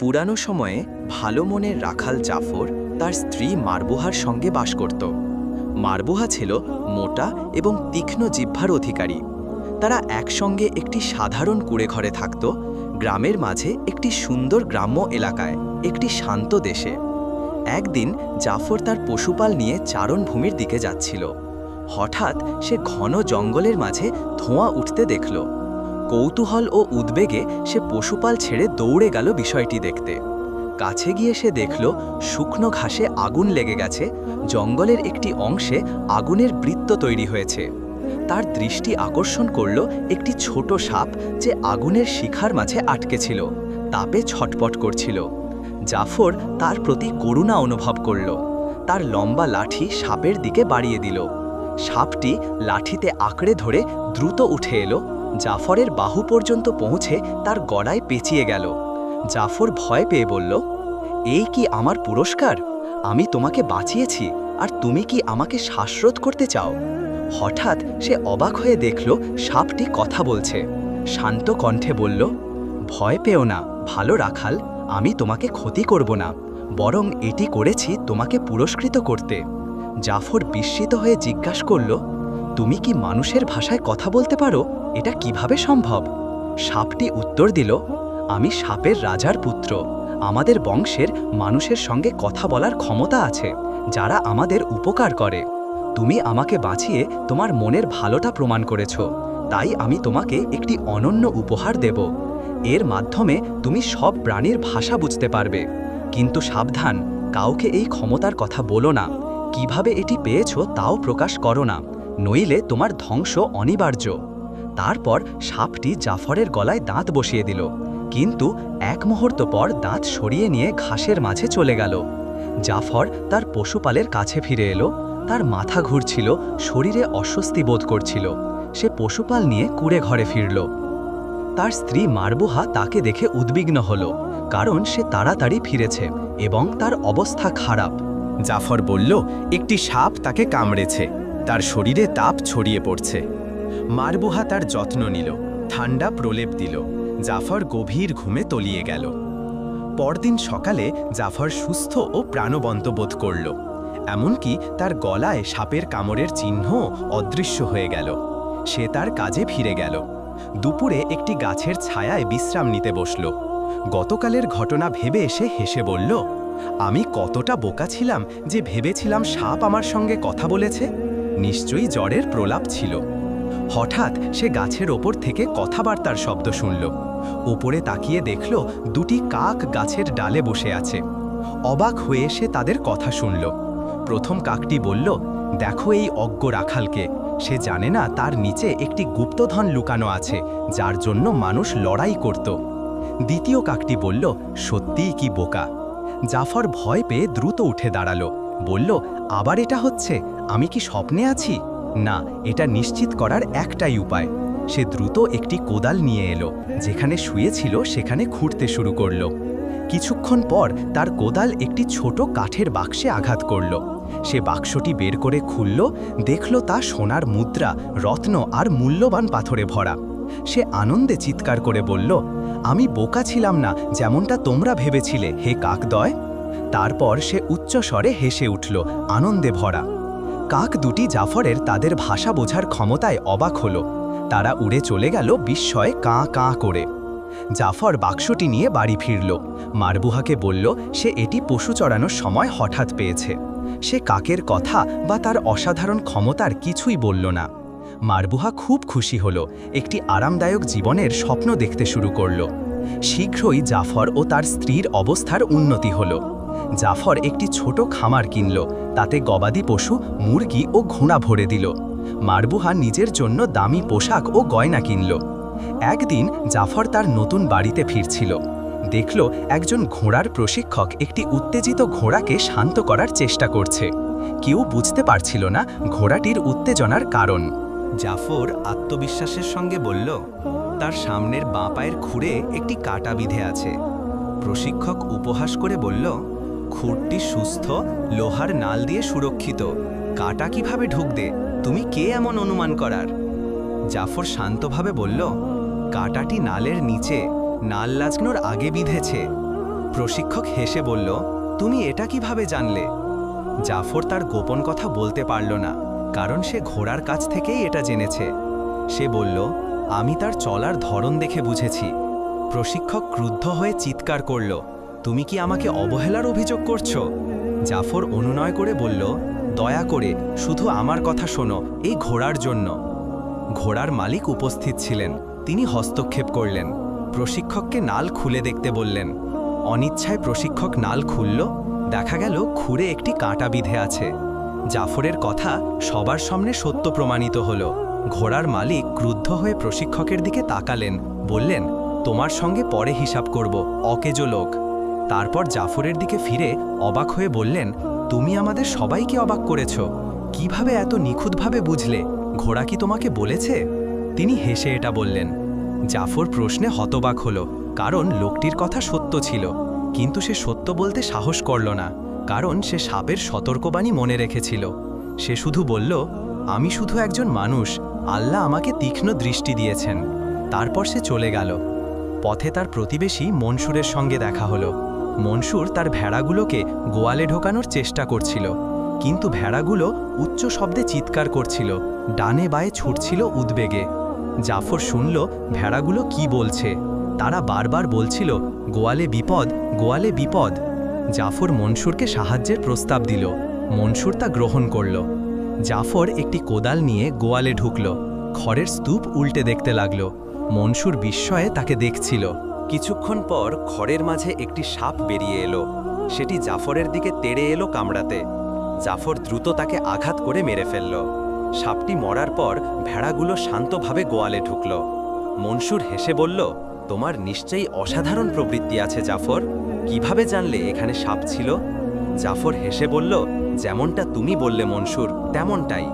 পুরানো সময়ে ভালো মনের রাখাল জাফর তার স্ত্রী মারবুহার সঙ্গে বাস করত। মারবুহা ছিল মোটা এবং তীক্ষ্ণ জিহ্বার অধিকারী। তারা একসঙ্গে একটি সাধারণ কুড়েঘরে থাকত, গ্রামের মাঝে একটি সুন্দর গ্রাম্য এলাকায়, একটি শান্ত দেশে। একদিন জাফর তার পশুপাল নিয়ে চারণভূমির দিকে যাচ্ছিল। হঠাৎ সে ঘন জঙ্গলের মাঝে ধোঁয়া উঠতে দেখল। কৌতূহল ও উদ্বেগে সে পশুপাল ছেড়ে দৌড়ে গেল বিষয়টি দেখতে। কাছে গিয়ে সে দেখল, শুকনো ঘাসে আগুন লেগে গেছে, জঙ্গলের একটি অংশে আগুনের বৃত্ত তৈরি হয়েছে। তার দৃষ্টি আকর্ষণ করল একটি ছোট সাপ যে আগুনের শিখার মাঝে আটকে ছিল, তাপে ছটপট করছিল। জাফর তার প্রতি করুণা অনুভব করল। তার লম্বা লাঠি সাপের দিকে বাড়িয়ে দিল। সাপটি লাঠিতে আঁকড়ে ধরে দ্রুত উঠে এলো জাফরের বাহু পর্যন্ত পৌঁছে তার গলায় পেঁচিয়ে গেল। জাফর ভয় পেয়ে বলল, এই কি আমার পুরস্কার? আমি তোমাকে বাঁচিয়েছি, আর তুমি কি আমাকে শ্বাসরোধ করতে চাও? হঠাৎ সে অবাক হয়ে দেখল, সাপটি কথা বলছে। শান্ত কণ্ঠে বলল, ভয় পেও না, ভালো রাখাল, আমি তোমাকে ক্ষতি করব না, বরং এটি করেছি তোমাকে পুরস্কৃত করতে। জাফর বিস্মিত হয়ে জিজ্ঞাসা করল তুমি কি মানুষের ভাষায় কথা বলতে পারো? এটা কীভাবে সম্ভব? সাপটি উত্তর দিল, আমি সাপের রাজার পুত্র। আমাদের বংশের মানুষের সঙ্গে কথা বলার ক্ষমতা আছে, যারা আমাদের উপকার করে। তুমি আমাকে বাঁচিয়ে তোমার মনের ভালোটা প্রমাণ করেছ। তাই আমি তোমাকে একটি অনন্য উপহার দেব। এর মাধ্যমে তুমি সব প্রাণীর ভাষা বুঝতে পারবে। কিন্তু সাবধান, কাউকে এই ক্ষমতার কথা বলো না। কীভাবে এটি পেয়েছ তাও প্রকাশ করো না। নইলে তোমার ধ্বংস অনিবার্য। তারপর সাপটি জাফরের গলায় দাঁত বসিয়ে দিল। কিন্তু এক মুহূর্ত পর দাঁত সরিয়ে নিয়ে ঘাসের মাঝে চলে গেল। জাফর তার পশুপালের কাছে ফিরে এলো। তার মাথা ঘুরছিল, শরীরে অস্বস্তি বোধ করছিল। সে পশুপাল নিয়ে কুড়ে ঘরে ফিরল। তার স্ত্রী মারবুহা তাকে দেখে উদ্বিগ্ন হল, কারণ সে তাড়াতাড়ি ফিরেছে এবং তার অবস্থা খারাপ। জাফর বলল, একটি সাপ তাকে কামড়েছে। তার শরীরে তাপ ছড়িয়ে পড়ছে। মারবুহা তার যত্ন নিল ঠান্ডা প্রলেপ দিল, জাফর গভীর ঘুমে তলিয়ে গেল। পরদিন সকালে জাফর সুস্থ ও প্রাণবন্ত বোধ করল, এমনকি তার গলায় সাপের কামড়ের চিহ্ন অদৃশ্য হয়ে গেল। সে তার কাজে ফিরে গেল। দুপুরে একটি গাছের ছায়ায় বিশ্রাম নিতে বসল। গতকালের ঘটনা ভেবে এসে হেসে বলল, আমি কতটা বোকা ছিলাম যে ভেবেছিলাম সাপ আমার সঙ্গে কথা বলেছে? নিশ্চয়ই জ্বরের প্রলাপ ছিল। হঠাৎ সে গাছের ওপর থেকে কথাবার্তার শব্দ শুনল। ওপরে তাকিয়ে দেখল দুটি কাক গাছের ডালে বসে আছে। অবাক হয়ে সে তাদের কথা শুনল। প্রথম কাকটি বলল, দেখো এই অজ্ঞ রাখালকে। সে জানে না তার নিচে একটি গুপ্তধন লুকানো আছে, যার জন্য মানুষ লড়াই করত। দ্বিতীয় কাকটি বলল, সত্যিই কি বোকা? জাফর ভয় পেয়ে দ্রুত উঠে দাঁড়াল। বলল আবার এটা হচ্ছে, আমি কি স্বপ্নে আছি? না, এটা নিশ্চিত করার একটাই উপায়। সে দ্রুত একটি কোদাল নিয়ে এলো, যেখানে শুয়েছিল সেখানে খুঁড়তে শুরু করল। কিছুক্ষণ পর তার কোদাল একটি ছোট কাঠের বাক্সে আঘাত করল। সে বাক্সটি বের করে খুলল, দেখল তা সোনার মুদ্রা, রত্ন আর মূল্যবান পাথরে ভরা। সে আনন্দে চিৎকার করে বলল, আমি বোকা ছিলাম না, যেমনটা তোমরা ভেবেছিলে, হে কাকদয়! তারপর সে উচ্চস্বরে হেসে উঠল, আনন্দে ভরা। কাক দুটি জাফরের তাদের ভাষা বোঝার ক্ষমতায় অবাক হল। তারা উড়ে চলে গেল বিস্ময়ে কাঁ কাঁ করে। জাফর বাক্সটি নিয়ে বাড়ি ফিরল। মারবুহাকে বলল, সে এটি পশু চড়ানোর সময় হঠাৎ পেয়েছে। সে কাকের কথা বা তার অসাধারণ ক্ষমতার কিছুই বলল না। মারবুহা খুব খুশি হল, একটি আরামদায়ক জীবনের স্বপ্ন দেখতে শুরু করল। শীঘ্রই জাফর ও তার স্ত্রীর অবস্থার উন্নতি হল। জাফর একটি ছোট খামার কিনল, তাতে গবাদি পশু, মুরগি ও ঘোড়া ভরে দিল। মারবুহা নিজের জন্য দামি পোশাক ও গয়না কিনল। একদিন জাফর তার নতুন বাড়িতে ফিরছিল। দেখল একজন ঘোড়ার প্রশিক্ষক একটি উত্তেজিত ঘোড়াকে শান্ত করার চেষ্টা করছে। কেউ বুঝতে পারছিল না ঘোড়াটির উত্তেজনার কারণ। জাফর আত্মবিশ্বাসের সঙ্গে বলল, তার সামনের বাঁ পায়ের খুঁড়ে একটি কাটা বিধে আছে। প্রশিক্ষক উপহাস করে বলল খুঁড়টি সুস্থ, লোহার নাল দিয়ে সুরক্ষিত। কাটা কীভাবে ঢুকবে? তুমি কে এমন অনুমান করার? জাফর শান্তভাবে বলল, কাটাটি নালের নিচে, নাল লাজনোর আগে বিঁধেছে। প্রশিক্ষক হেসে বলল, তুমি এটা কীভাবে জানলে? জাফর তার গোপন কথা বলতে পারল না, কারণ সে ঘোড়ার কাছ থেকেই এটা জেনেছে। সে বলল, আমি তার চলার ধরন দেখে বুঝেছি। প্রশিক্ষক ক্রুদ্ধ হয়ে চিৎকার করল তুমি কি আমাকে অবহেলার অভিযোগ করছ? জাফর অনুনয় করে বলল, দয়া করে, শুধু আমার কথা শোনো, এই ঘোড়ার জন্য। ঘোড়ার মালিক উপস্থিত ছিলেন। তিনি হস্তক্ষেপ করলেন। প্রশিক্ষককে নাল খুলে দেখতে বললেন। অনিচ্ছায় প্রশিক্ষক নাল খুলল। দেখা গেল, খুঁড়ে একটি কাঁটা বিধে আছে। জাফরের কথা সবার সামনে সত্য প্রমাণিত হল। ঘোড়ার মালিক ক্রুদ্ধ হয়ে প্রশিক্ষকের দিকে তাকালেন। বললেন, তোমার সঙ্গে পরে হিসাব করব, অকেজো লোক। তারপর জাফরের দিকে ফিরে অবাক হয়ে বললেন, তুমি আমাদের সবাইকে অবাক করেছ। কীভাবে এত নিখুঁতভাবে বুঝলে? ঘোড়া কি তোমাকে বলেছে? তিনি হেসে এটা বললেন। জাফর প্রশ্নে হতবাক হল, কারণ লোকটির কথা সত্য ছিল, কিন্তু সে সত্য বলতে সাহস করল না, কারণ সে সাপের সতর্কবাণী মনে রেখেছিল। সে শুধু বলল, আমি শুধু একজন মানুষ, আল্লাহ আমাকে তীক্ষ্ণ দৃষ্টি দিয়েছেন। তারপর সে চলে গেল। পথে তার প্রতিবেশী মনসুরের সঙ্গে দেখা হলো। মনসুর তার ভেড়াগুলোকে গোয়ালে ঢোকানোর চেষ্টা করছিল। কিন্তু ভেড়াগুলো উচ্চ শব্দে চিৎকার করছিল, ডানে বায়ে ছুটছিল উদ্বেগে। জাফর শুনল, ভেড়াগুলো কি বলছে? তারা বারবার বলছিল, গোয়ালে বিপদ গোয়ালে বিপদ। জাফর মনসুরকে সাহায্যের প্রস্তাব দিল। মনসুর তা গ্রহণ করল। জাফর একটি কোদাল নিয়ে গোয়ালে ঢুকল। খড়ের স্তূপ উল্টে দেখতে লাগল। মনসুর বিস্ময়ে তাকে দেখছিল। কিছুক্ষণ পর খড়ের মাঝে একটি সাপ বেরিয়ে এলো। সেটি জাফরের দিকে তেড়ে এলো কামড়াতে। জাফর দ্রুত তাকে আঘাত করে মেরে ফেলল। সাপটি মরার পর ভেড়াগুলো শান্তভাবে গোয়ালে ঢুকল। মনসুর হেসে বলল, তোমার নিশ্চয়ই অসাধারণ প্রবৃত্তি আছে, জাফর। কীভাবে জানলে এখানে সাপ ছিল? জাফর হেসে বলল, যেমনটা তুমি বললে, মনসুর, তেমনটাই।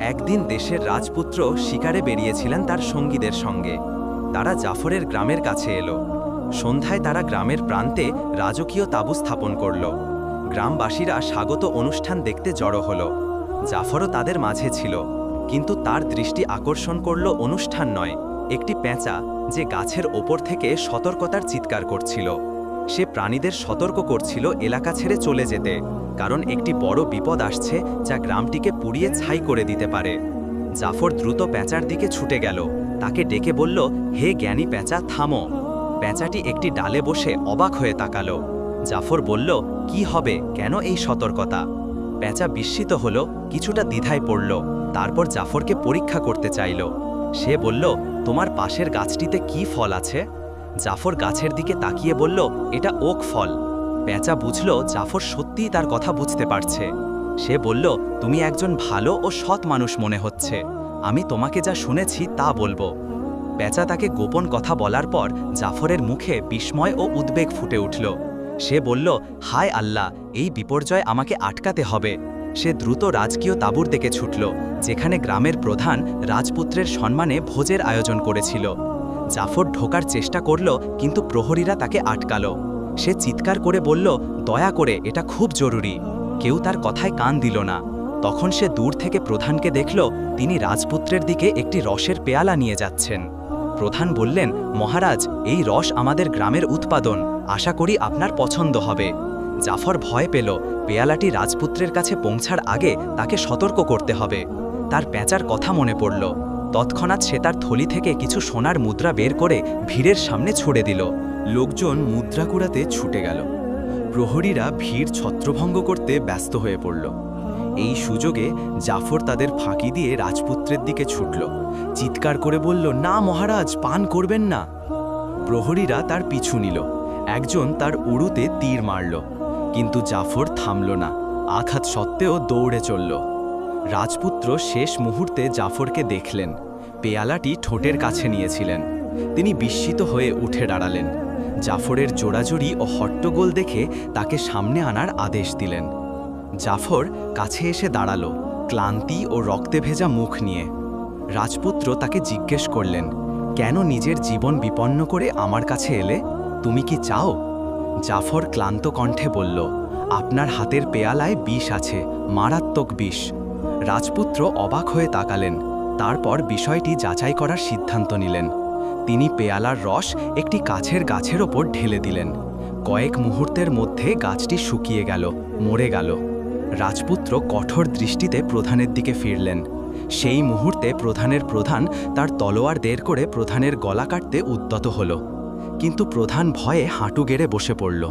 একদিন দেশের রাজপুত্র শিকারে বেরিয়েছিলেন তার সঙ্গীদের সঙ্গে। তারা জাফরের গ্রামের কাছে এলো। সন্ধ্যায় তারা গ্রামের প্রান্তে রাজকীয় তাঁবু স্থাপন করল। গ্রামবাসীরা স্বাগত অনুষ্ঠান দেখতে জড়ো হলো। জাফরও তাদের মাঝে ছিল, কিন্তু তার দৃষ্টি আকর্ষণ করল অনুষ্ঠান নয়, একটি পেঁচা যে গাছের ওপর থেকে সতর্কতার চিৎকার করছিল। সে প্রাণীদের সতর্ক করছিল এলাকা ছেড়ে চলে যেতে, কারণ একটি বড় বিপদ আসছে যা গ্রামটিকে পুড়িয়ে ছাই করে দিতে পারে। জাফর দ্রুত পেঁচার দিকে ছুটে গেল। তাকে ডেকে বলল, হে জ্ঞানী পেঁচা থামো। পেঁচাটি একটি ডালে বসে অবাক হয়ে তাকালো। জাফর বলল, কি হবে? কেন এই সতর্কতা? পেঁচা বিস্মিত হলো, কিছুটা দ্বিধায় পড়ল। তারপর জাফরকে পরীক্ষা করতে চাইল। সে বলল, তোমার পাশের গাছটিতে কি ফল আছে? জাফর গাছের দিকে তাকিয়ে বলল, এটা ওক ফল। পেঁচা বুঝল, জাফর সত্যিই তার কথা বুঝতে পারছে। সে বলল, তুমি একজন ভালো ও সৎ মানুষ মনে হচ্ছে। আমি তোমাকে যা শুনেছি তা বলব। পেঁচা তাকে গোপন কথা বলার পর জাফরের মুখে বিস্ময় ও উদ্বেগ ফুটে উঠল। সে বলল, হায় আল্লাহ, এই বিপর্যয় আমাকে আটকাতে হবে। সে দ্রুত রাজকীয় তাঁবুর দিকে ছুটল, যেখানে গ্রামের প্রধান রাজপুত্রের সম্মানে ভোজের আয়োজন করেছিল। জাফর ঢোকার চেষ্টা করল, কিন্তু প্রহরীরা তাকে আটকাল। সে চিৎকার করে বলল, দয়া করে, এটা খুব জরুরি। কেউ তার কথায় কান দিল না। তখন সে দূর থেকে প্রধানকে দেখল, তিনি রাজপুত্রের দিকে একটি রসের পেয়ালা নিয়ে যাচ্ছেন। প্রধান বললেন, মহারাজ, এই রস আমাদের গ্রামের উৎপাদন। আশা করি আপনার পছন্দ হবে। জাফর ভয় পেল, পেয়ালাটি রাজপুত্রের কাছে পৌঁছার আগে তাকে সতর্ক করতে হবে। তার পেঁচার কথা মনে পড়ল। তৎক্ষণাৎ সে তার থলি থেকে কিছু সোনার মুদ্রা বের করে ভিড়ের সামনে ছুড়ে দিল। লোকজন মুদ্রা কুড়াতে ছুটে গেল। প্রহরীরা ভিড় ছত্রভঙ্গ করতে ব্যস্ত হয়ে পড়ল। এই সুযোগে জাফর তাদের ফাঁকি দিয়ে রাজপুত্রের দিকে ছুটল। চিৎকার করে বলল, না মহারাজ, পান করবেন না। প্রহরীরা তার পিছু নিল। একজন তার উড়ুতে তীর মারল। কিন্তু জাফর থামল না। আঘাত সত্ত্বেও দৌড়ে চলল। রাজপুত্র শেষ মুহূর্তে জাফরকে দেখলেন। পেয়ালাটি ঠোঁটের কাছে নিয়েছিলেন। তিনি বিস্মিত হয়ে উঠে দাঁড়ালেন। জাফরের জোড়াজুড়ি ও হট্টগোল দেখে তাকে সামনে আনার আদেশ দিলেন। জাফর কাছে এসে দাঁড়াল, ক্লান্তি ও রক্তে ভেজা মুখ নিয়ে। রাজপুত্র তাকে জিজ্ঞেস করলেন, কেন নিজের জীবন বিপন্ন করে আমার কাছে এলে? তুমি কি চাও? জাফর ক্লান্ত কণ্ঠে বলল, আপনার হাতের পেয়ালায় বিষ আছে, মারাত্মক বিষ। রাজপুত্র অবাক হয়ে তাকালেন, তারপর বিষয়টি যাচাই করার সিদ্ধান্ত নিলেন। তিনি পেয়ালার রস একটি কাছের গাছের ওপর ঢেলে দিলেন। কয়েক মুহূর্তের মধ্যে গাছটি শুকিয়ে গেল, মরে গেল। রাজপুত্র কঠোর দৃষ্টিতে প্রধানের দিকে ফিরলেন। সেই মুহূর্তে প্রধানের প্রধান তার তলোয়ার দের করে প্রধানের গলা কাটতে উদ্যত হল। কিন্তু প্রধান ভয়ে হাঁটু গেড়ে বসে পড়ল।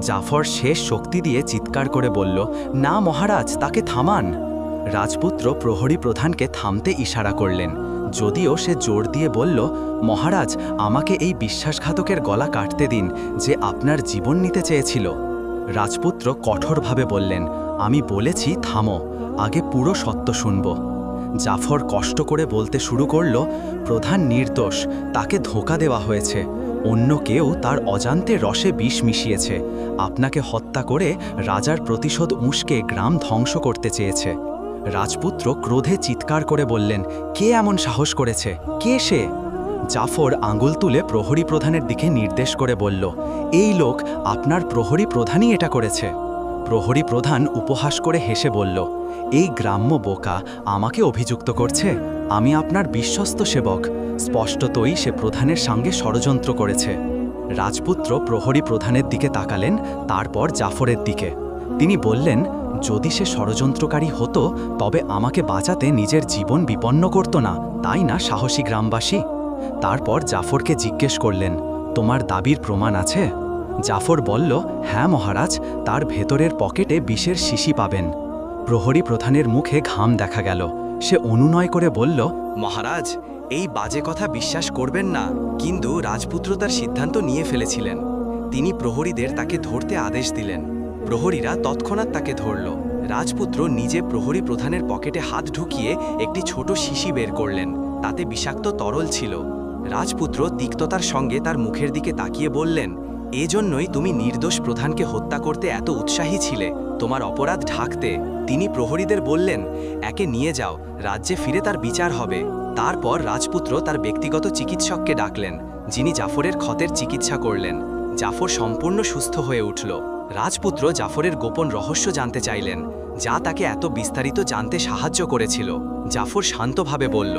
জাফর শেষ শক্তি দিয়ে চিৎকার করে বলল, না মহারাজ, তাকে থামান। রাজপুত্র প্রহরী প্রধানকে থামতে ইশারা করলেন। যদিও সে জোর দিয়ে বলল, মহারাজ, আমাকে এই বিশ্বাসঘাতকের গলা কাটতে দিন, যে আপনার জীবন নিতে চেয়েছিল। রাজপুত্র কঠোরভাবে বললেন, আমি বলেছি, থামো, আগে পুরো সত্য শুনব। জাফর কষ্ট করে বলতে শুরু করল, প্রধান নির্দোষ, তাকে ধোঁকা দেওয়া হয়েছে। অন্য কেউ তার অজান্তে রসে বিষ মিশিয়েছে। আপনাকে হত্যা করে রাজার প্রতিশোধ উস্কে গ্রাম ধ্বংস করতে চেয়েছে। রাজপুত্র ক্রোধে চিৎকার করে বললেন, কে এমন সাহস করেছে? কে সে? জাফর আঙুল তুলে প্রহরী প্রধানের দিকে নির্দেশ করে বলল, এই লোক আপনার প্রহরী প্রধানই এটা করেছে। প্রহরী প্রধান উপহাস করে হেসে বলল, এই গ্রাম্য বোকা আমাকে অভিযুক্ত করছে। আমি আপনার বিশ্বস্ত সেবক। স্পষ্টতই সে প্রধানের সঙ্গে ষড়যন্ত্র করেছে। রাজপুত্র প্রহরী প্রধানের দিকে তাকালেন, তারপর জাফরের দিকে। তিনি বললেন, যদি সে ষড়যন্ত্রকারী হতো, তবে আমাকে বাঁচাতে নিজের জীবন বিপন্ন করত না, তাই না, সাহসী গ্রামবাসী? তারপর জাফরকে জিজ্ঞেস করলেন, তোমার দাবির প্রমাণ আছে? জাফর বলল হ্যাঁ মহারাজ, তার ভেতরের পকেটে বিষের শিশি পাবেন। প্রহরী প্রধানের মুখে ঘাম দেখা গেল। সে অনুনয় করে বলল, মহারাজ, এই বাজে কথা বিশ্বাস করবেন না, কিন্তু রাজপুত্র তার সিদ্ধান্ত নিয়ে ফেলেছিলেন। তিনি প্রহরীদের তাকে ধরতে আদেশ দিলেন। প্রহরীরা তৎক্ষণাৎ তাকে ধরল। রাজপুত্র নিজে প্রহরী প্রধানের পকেটে হাত ঢুকিয়ে একটি ছোট শিশি বের করলেন। তাতে বিষাক্ত তরল ছিল। রাজপুত্র তিক্ততার সঙ্গে তার মুখের দিকে তাকিয়ে বললেন এজন্যই তুমি নির্দোষ প্রধানকে হত্যা করতে এত উৎসাহী ছিলে। তোমার অপরাধ ঢাকতে। তিনি প্রহরীদের বললেন, একে নিয়ে যাও, রাজ্যে ফিরে তার বিচার হবে। তারপর রাজপুত্র তার ব্যক্তিগত চিকিৎসককে ডাকলেন, যিনি জাফরের ক্ষতের চিকিৎসা করলেন। জাফর সম্পূর্ণ সুস্থ হয়ে উঠল। রাজপুত্র জাফরের গোপন রহস্য জানতে চাইলেন, যা তাকে এত বিস্তারিত জানতে সাহায্য করেছিল। জাফর শান্তভাবে বলল,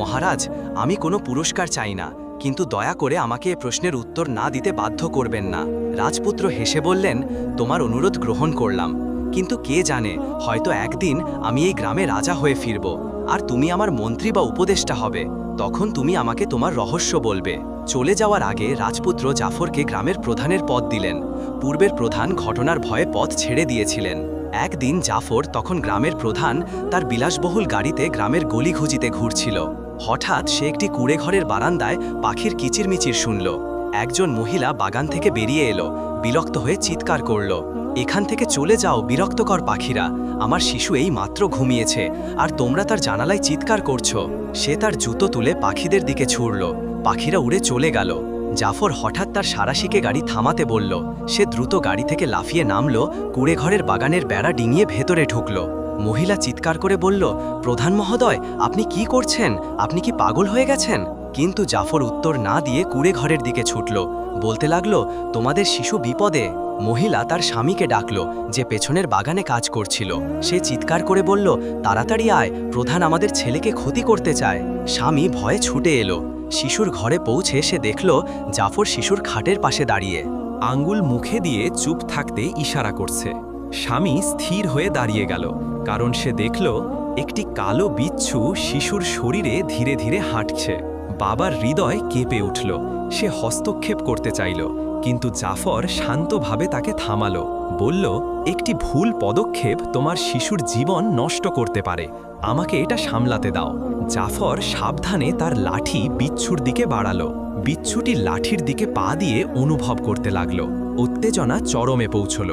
মহারাজ, আমি কোনো পুরস্কার চাই না, কিন্তু দয়া করে আমাকে এ প্রশ্নের উত্তর না দিতে বাধ্য করবেন না। রাজপুত্র হেসে বললেন, তোমার অনুরোধ গ্রহণ করলাম, কিন্তু কে জানে, হয়তো একদিন আমি এই গ্রামে রাজা হয়ে ফিরব, আর তুমি আমার মন্ত্রী বা উপদেষ্টা হবে। তখন তুমি আমাকে তোমার রহস্য বলবে। চলে যাওয়ার আগে রাজপুত্র জাফরকে গ্রামের প্রধানের পদ দিলেন। পূর্বের প্রধান ঘটনার ভয়ে পথ ছেড়ে দিয়েছিলেন। একদিন জাফর তখন গ্রামের প্রধান তার বিলাসবহুল গাড়িতে গ্রামের গলিঘুজিতে ঘুরছিল। হঠাৎ সে একটি কুড়ে ঘরের বারান্দায় পাখির কিচিরমিচির শুনল। একজন মহিলা বাগান থেকে বেরিয়ে এলো, বিরক্ত হয়ে চিৎকার করল। এখান থেকে চলে যাও, বিরক্তকর পাখিরা। আমার শিশু এই মাত্র ঘুমিয়েছে, আর তোমরা তার জানালায় চিৎকার করছ। সে তার জুতো তুলে পাখিদের দিকে ছুড়ল। পাখিরা উড়ে চলে গেল। জাফর হঠাৎ তার সারাশিকে গাড়ি থামাতে বলল। সে দ্রুত গাড়ি থেকে লাফিয়ে নামল, কুড়ে ঘরের বাগানের বেড়া ডিঙিয়ে ভেতরে ঢুকল। মহিলা চিৎকার করে বলল, প্রধান মহোদয়, আপনি কি করছেন? আপনি কি পাগল হয়ে গেছেন? কিন্তু জাফর উত্তর না দিয়ে কুড়ে ঘরের দিকে ছুটল। বলতে লাগল, তোমাদের শিশু বিপদে? মহিলা তার স্বামীকে ডাকল, যে পেছনের বাগানে কাজ করছিল। সে চিৎকার করে বলল, তাড়াতাড়ি আয়, প্রধান আমাদের ছেলেকে ক্ষতি করতে চায়। স্বামী ভয়ে ছুটে এলো। শিশুর ঘরে পৌঁছে সে দেখল, জাফর শিশুর খাটের পাশে দাঁড়িয়ে। আঙ্গুল মুখে দিয়ে চুপ থাকতে ইশারা করছে। স্বামী স্থির হয়ে দাঁড়িয়ে গেল, কারণ সে দেখল, একটি কালো বিচ্ছু শিশুর শরীরে ধীরে ধীরে হাঁটছে। বাবার হৃদয় কেঁপে উঠল। সে হস্তক্ষেপ করতে চাইল, কিন্তু জাফর শান্তভাবে তাকে থামালো, বলল, একটি ভুল পদক্ষেপ তোমার শিশুর জীবন নষ্ট করতে পারে। আমাকে এটা সামলাতে দাও। জাফর সাবধানে তার লাঠি বিচ্ছুর দিকে বাড়ালো। বিচ্ছুটি লাঠির দিকে পা দিয়ে অনুভব করতে লাগল। উত্তেজনা চরমে পৌঁছল।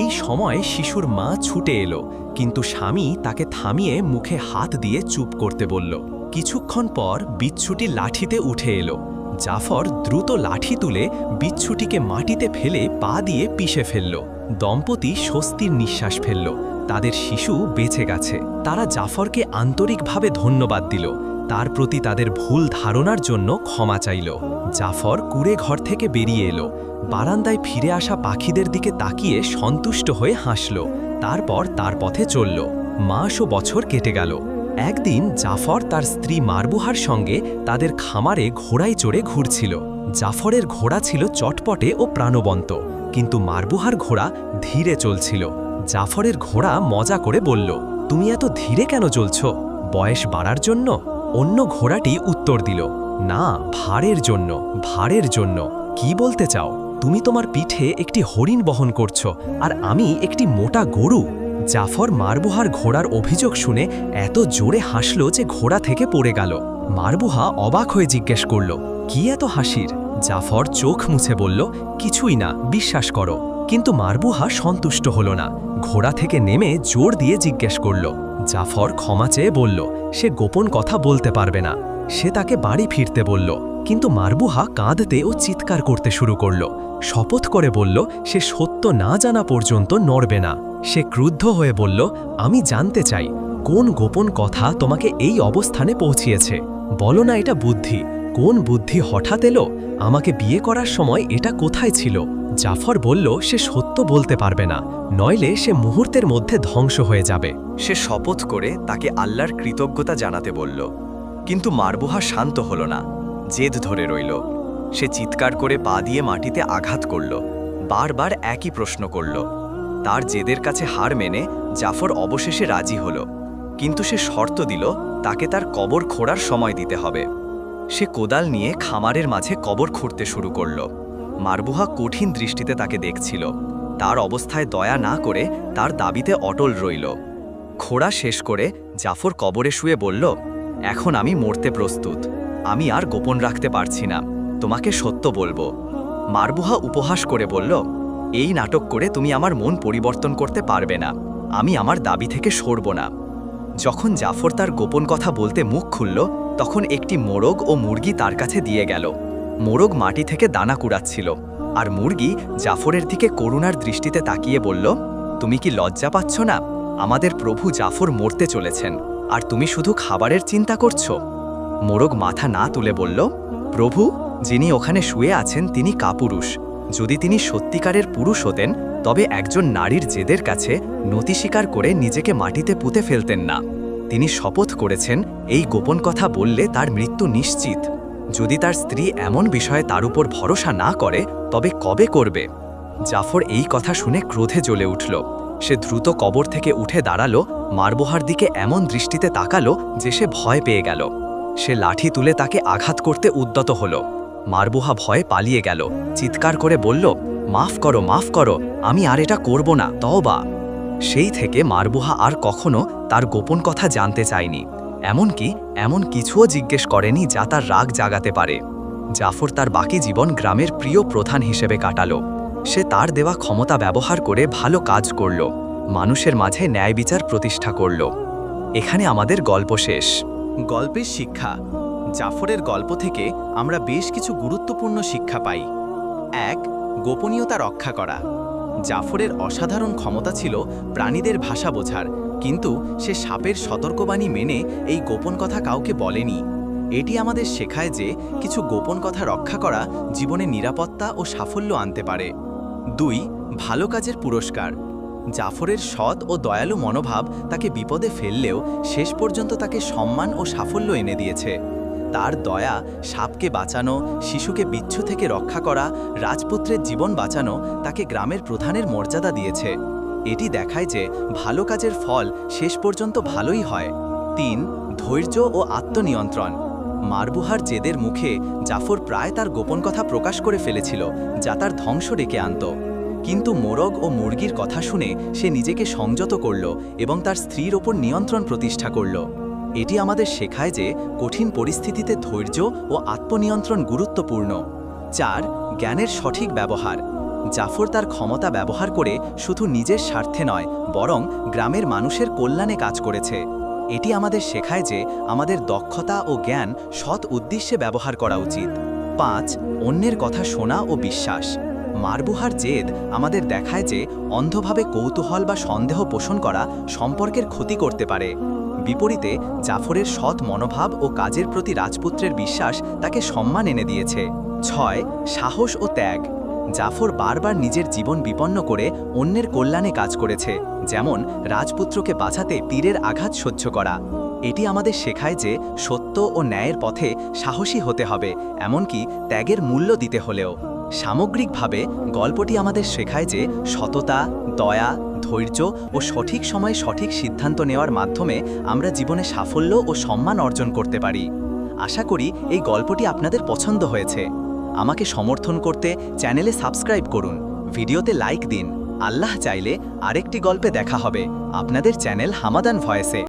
এই সময় শিশুর মা ছুটে এলো, কিন্তু স্বামী তাকে থামিয়ে মুখে হাত দিয়ে চুপ করতে বলল কিছুক্ষণ পর বিচ্ছুটি লাঠিতে উঠে এলো। জাফর দ্রুত লাঠি তুলে বিচ্ছুটিকে মাটিতে ফেলে পা দিয়ে পিষে ফেলল। দম্পতি স্বস্তির নিঃশ্বাস ফেলল। তাদের শিশু বেঁচে গেছে। তারা জাফরকে আন্তরিকভাবে ধন্যবাদ দিল। তার প্রতি তাদের ভুল ধারণার জন্য ক্ষমা চাইল। জাফর কুড়ে ঘর থেকে বেরিয়ে এলো। বারান্দায় ফিরে আসা পাখিদের দিকে তাকিয়ে সন্তুষ্ট হয়ে হাসল। তারপর তার পথে চলল। মাস ও বছর কেটে গেল। একদিন জাফর তার স্ত্রী মারবুহার সঙ্গে তাদের খামারে ঘোড়ায় চড়ে ঘুরছিল। জাফরের ঘোড়া ছিল চটপটে ও প্রাণবন্ত, কিন্তু মারবুহার ঘোড়া ধীরে চলছিল। জাফরের ঘোড়া মজা করে বলল, তুমি এত ধীরে কেন চলছ? বয়স বাড়ার জন্য? অন্য ঘোড়াটি উত্তর দিল, না ভাড়ের জন্য ভাড়ের জন্য। কি বলতে চাও? তুমি তোমার পিঠে একটি হরিণ বহন করছ, আর আমি একটি মোটা গরু। জাফর মারবুহার ঘোড়ার অভিযোগ শুনে এত জোরে হাসল যে ঘোড়া থেকে পড়ে গেল। মারবুহা অবাক হয়ে জিজ্ঞেস করল, কি এত হাসির? জাফর চোখ মুছে বলল, কিছুই না, বিশ্বাস করো। কিন্তু মারবুহা সন্তুষ্ট হল না। ঘোড়া থেকে নেমে জোর দিয়ে জিজ্ঞেস করল। জাফর ক্ষমা চেয়ে বলল, সে গোপন কথা বলতে পারবে না। সে তাকে বাড়ি ফিরতে বলল কিন্তু মারবুহা কাঁদতে ও চিৎকার করতে শুরু করল। শপথ করে বলল, সে সত্য না জানা পর্যন্ত নড়বে না। সে ক্রুদ্ধ হয়ে বলল, আমি জানতে চাই, কোন গোপন কথা তোমাকে এই অবস্থানে পৌঁছিয়েছে? বলো না এটা বুদ্ধি। কোন বুদ্ধি হঠাৎ এলো? আমাকে বিয়ে করার সময় এটা কোথায় ছিল? জাফর বলল, সে সত্য বলতে পারবে না, নইলে সে মুহূর্তের মধ্যে ধ্বংস হয়ে যাবে। সে শপথ করে তাকে আল্লাহর কৃতজ্ঞতা জানাতে বলল, কিন্তু মারবুহা শান্ত হল না। জেদ ধরে রইল। সে চিৎকার করে পা দিয়ে মাটিতে আঘাত করল। বারবার একই প্রশ্ন করল। তার জেদের কাছে হার মেনে জাফর অবশেষে রাজি হল। কিন্তু সে শর্ত দিল, তাকে তার কবর খোঁড়ার সময় দিতে হবে। সে কোদাল নিয়ে খামারের মাঝে কবর খুঁড়তে শুরু করল। মারবুহা কঠিন দৃষ্টিতে তাকে দেখছিল। তার অবস্থায় দয়া না করে তার দাবিতে অটল রইল। খোড়া শেষ করে জাফর কবরে শুয়ে বলল, এখন আমি মরতে প্রস্তুত। আমি আর গোপন রাখতে পারছি না। তোমাকে সত্য বলব। মারবুহা উপহাস করে বলল, এই নাটক করে তুমি আমার মন পরিবর্তন করতে পারবে না। আমি আমার দাবি থেকে সরব না। যখন জাফর তার গোপন কথা বলতে মুখ খুলল, তখন একটি মোরগ ও মুরগি তার কাছে দিয়ে গেল। মোরগ মাটি থেকে দানা কুড়াচ্ছিল, আর মুরগি জাফরের দিকে করুণার দৃষ্টিতে তাকিয়ে বলল, তুমি কি লজ্জা পাচ্ছ না? আমাদের প্রভু জাফর মরতে চলেছেন, আর তুমি শুধু খাবারের চিন্তা করছ? মোরগ মাথা না তুলে বলল, প্রভু, যিনি ওখানে শুয়ে আছেন তিনি কাপুরুষ। যদি তিনি সত্যিকারের পুরুষ হতেন, তবে একজন নারীর জেদের কাছে নতি স্বীকার করে নিজেকে মাটিতে পুঁতে ফেলতেন না। তিনি শপথ করেছেন, এই গোপন কথা বললে তার মৃত্যু নিশ্চিত। যদি তার স্ত্রী এমন বিষয়ে তার উপর ভরসা না করে, তবে কবে করবে? জাফর এই কথা শুনে ক্রোধে জ্বলে উঠল। সে দ্রুত কবর থেকে উঠে দাঁড়াল মারবোহার দিকে এমন দৃষ্টিতে তাকালো যে সে ভয় পেয়ে গেল। সে লাঠি তুলে তাকে আঘাত করতে উদ্যত হল। মারবোহা ভয়ে পালিয়ে গেল। চিৎকার করে বলল, মাফ করো মাফ করো, আমি আর এটা করব না, তওবা। সেই থেকে মারবুহা আর কখনো তার গোপন কথা জানতে চায়নি। এমনকি এমন কিছুও জিজ্ঞেস করেনি যা তার রাগ জাগাতে পারে। জাফর তার বাকি জীবন গ্রামের প্রিয় প্রধান হিসেবে কাটালো। সে তার দেওয়া ক্ষমতা ব্যবহার করে ভালো কাজ করল। মানুষের মাঝে ন্যায় বিচার প্রতিষ্ঠা করল। এখানে আমাদের গল্প শেষ। গল্পের শিক্ষা। জাফরের গল্প থেকে আমরা বেশ কিছু গুরুত্বপূর্ণ শিক্ষা পাই। এক, গোপনীয়তা রক্ষা করা। জাফরের অসাধারণ ক্ষমতা ছিল প্রাণীদের ভাষা বোঝার, কিন্তু সে সাপের সতর্কবাণী মেনে এই গোপন কথা কাউকে বলেনি। এটি আমাদের শেখায় যে কিছু গোপন কথা রক্ষা করা জীবনে নিরাপত্তা ও সাফল্য আনতে পারে। দুই, ভালো কাজের পুরস্কার। জাফরের সৎ ও দয়ালু মনোভাব তাকে বিপদে ফেললেও শেষ পর্যন্ত তাকে সম্মান ও সাফল্য এনে দিয়েছে। তার দয়া, সাপকে বাঁচানো, শিশুকে বিচ্ছু থেকে রক্ষা করা, রাজপুত্রের জীবন বাঁচানো তাকে গ্রামের প্রধানের মর্যাদা দিয়েছে। এটি দেখায় যে ভালো কাজের ফল শেষ পর্যন্ত ভালোই হয়। তিন, ধৈর্য ও আত্মনিয়ন্ত্রণ। মারবুহার জেদের মুখে জাফর প্রায় তার গোপন কথা প্রকাশ করে ফেলেছিল, যা তার ধ্বংস ডেকে আনত। কিন্তু মোরগ ও মুরগির কথা শুনে সে নিজেকে সংযত করল এবং তার স্ত্রীর ওপর নিয়ন্ত্রণ প্রতিষ্ঠা করল। এটি আমাদের শেখায় যে কঠিন পরিস্থিতিতে ধৈর্য ও আত্মনিয়ন্ত্রণ গুরুত্বপূর্ণ। চার, জ্ঞানের সঠিক ব্যবহার। জাফর তার ক্ষমতা ব্যবহার করে শুধু নিজের স্বার্থে নয়, বরং গ্রামের মানুষের কল্যাণে কাজ করেছে। এটি আমাদের শেখায় যে আমাদের দক্ষতা ও জ্ঞান সৎ উদ্দেশ্যে ব্যবহার করা উচিত। পাঁচ, অন্যের কথা শোনা ও বিশ্বাস। মারবুহার জেদ আমাদের দেখায় যে অন্ধভাবে কৌতূহল বা সন্দেহ পোষণ করা সম্পর্কের ক্ষতি করতে পারে। বিপরীতে, জাফরের সৎ মনোভাব ও কাজের প্রতি রাজপুত্রের বিশ্বাস তাকে সম্মান এনে দিয়েছে। ছয়, সাহস ও ত্যাগ। জাফর বারবার নিজের জীবন বিপন্ন করে অন্যের কল্যাণে কাজ করেছে, যেমন রাজপুত্রকে বাঁচাতে তীরের আঘাত সহ্য করা। এটি আমাদের শেখায় যে সত্য ও ন্যায়ের পথে সাহসী হতে হবে, এমনকি ত্যাগের মূল্য দিতে হলেও। সামগ্রিকভাবে গল্পটি আমাদের শেখায় যে সততা, দয়া, ধৈর্য ও সঠিক সময়ে সঠিক সিদ্ধান্ত নেওয়ার মাধ্যমে আমরা জীবনে সাফল্য ও সম্মান অর্জন করতে পারি। আশা করি এই গল্পটি আপনাদের পছন্দ হয়েছে। আমাকে সমর্থন করতে চ্যানেলে সাবস্ক্রাইব করুন, ভিডিওতে লাইক দিন। আল্লাহ চাইলে আরেকটি গল্পে দেখা হবে। আপনাদের চ্যানেল হামাদান ভয়েসে।